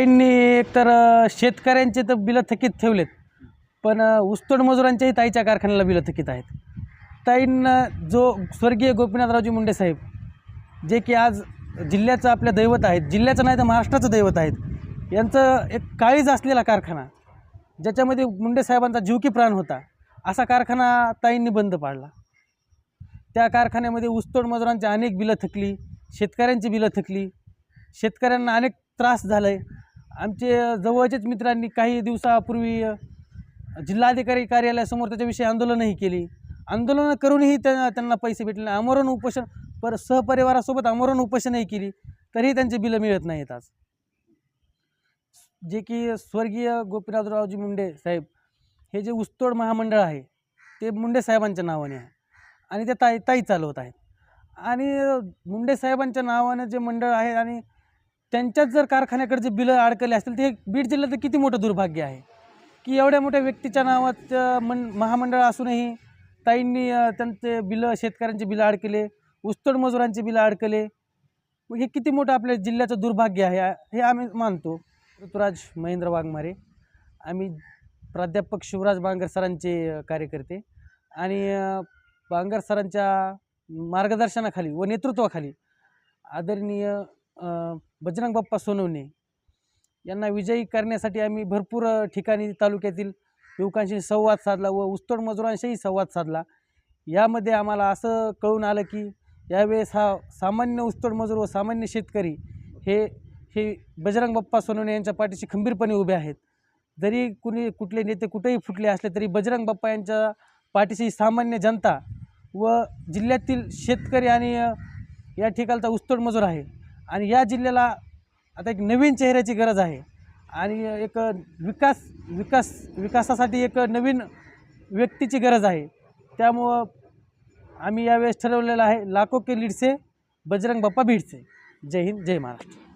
तर एकतर शेतकऱ्यांचे तर बिलं थकीत ठेवलेत पण ऊसतोड मजुरांच्याही ताईच्या कारखान्याला बिलं थकीत आहेत. ताईंना जो स्वर्गीय गोपीनाथरावजी मुंडे साहेब जे की आज जिल्ह्याचं आपल्या दैवत आहेत जिल्ह्याचं नाही तर महाराष्ट्राचं दैवत आहेत यांचं एक काळीज असलेला कारखाना ज्याच्यामध्ये मुंडे साहेबांचा जीव की प्राण होता असा कारखाना ताईंनी बंद पाडला. त्या कारखान्यामध्ये ऊसतोड मजुरांची अनेक बिलं थकली शेतकऱ्यांची बिलं थकली शेतकऱ्यांना अनेक त्रास झाला आहे आमचे जवळचेच मित्रांनी काही दिवसापूर्वी जिल्हाधिकारी कार्यालयासमोर त्याच्याविषयी आंदोलनही केली. आंदोलनं करूनही त्या त्यांना पैसे भेटले नाही. आमरण उपोषण पर सहपरिवारासोबत आमरण उपोषणही केली तरीही त्यांचे बिलं मिळत नाहीत आज. जे की स्वर्गीय गोपीनाथरावजी मुंडे साहेब हे जे उस्तोड महामंडळ आहे ते मुंडे साहेबांच्या नावाने आहे आणि ते ताई ताई चालवत आहेत. आणि मुंडे साहेबांच्या नावानं जे मंडळ आहे आणि त्यांच्याच जर कारखान्याकडे जे बिलं अडकले असतील ते बीड जिल्ह्यात किती मोठं दुर्भाग्य आहे? की एवढ्या मोठ्या व्यक्तीच्या नावात मन महामंडळ असूनही ताईंनी त्यांचे बिलं शेतकऱ्यांचे बिलं अडकले ऊसतोड मजुरांचे बिलं अडकले हे किती मोठं आपल्या जिल्ह्याचं दुर्भाग्य आहे हे आम्ही मानतो. ऋतुराज महेंद्र वाघमारे आम्ही प्राध्यापक शिवराज बांगर सरांचे कार्यकर्ते आणि बांगर सरांच्या मार्गदर्शनाखाली व नेतृत्वाखाली आदरणीय बजरंग बाप्पा सोनवणे. यांना विजयी करण्यासाठी आम्ही भरपूर ठिकाणी तालुक्यातील युवकांशी संवाद साधला व उस्तोड मजुरांशीही संवाद साधला. यामध्ये आम्हाला असं कळून आलं की यावेळेस हा सामान्य उस्तोड मजूर व सामान्य शेतकरी हे हे बजरंग बाप्पा सोनवणे यांच्या पाठीशी खंबीरपणे उभे आहेत. जरी कुणी कुठले नेते कुठेही फुटले असले तरी बजरंग बाप्पा यांच्या पाठीशी सामान्य जनता व जिल्ह्यातील शेतकरी आणि या ठिकाणचा उस्तोड मजूर आहे. आणि या जिल्ह्याला आता एक नवीन चेहऱ्याची गरज आहे. आणि एक विकास विकास विकासासाठी एक नवीन व्यक्तीची गरज आहे. त्यामुळं आम्ही यावेळेस ठरवलेलं आहे लाखो के लिडसे बजरंग बाप्पा बीड जय हिंद जय महाराष्ट्र.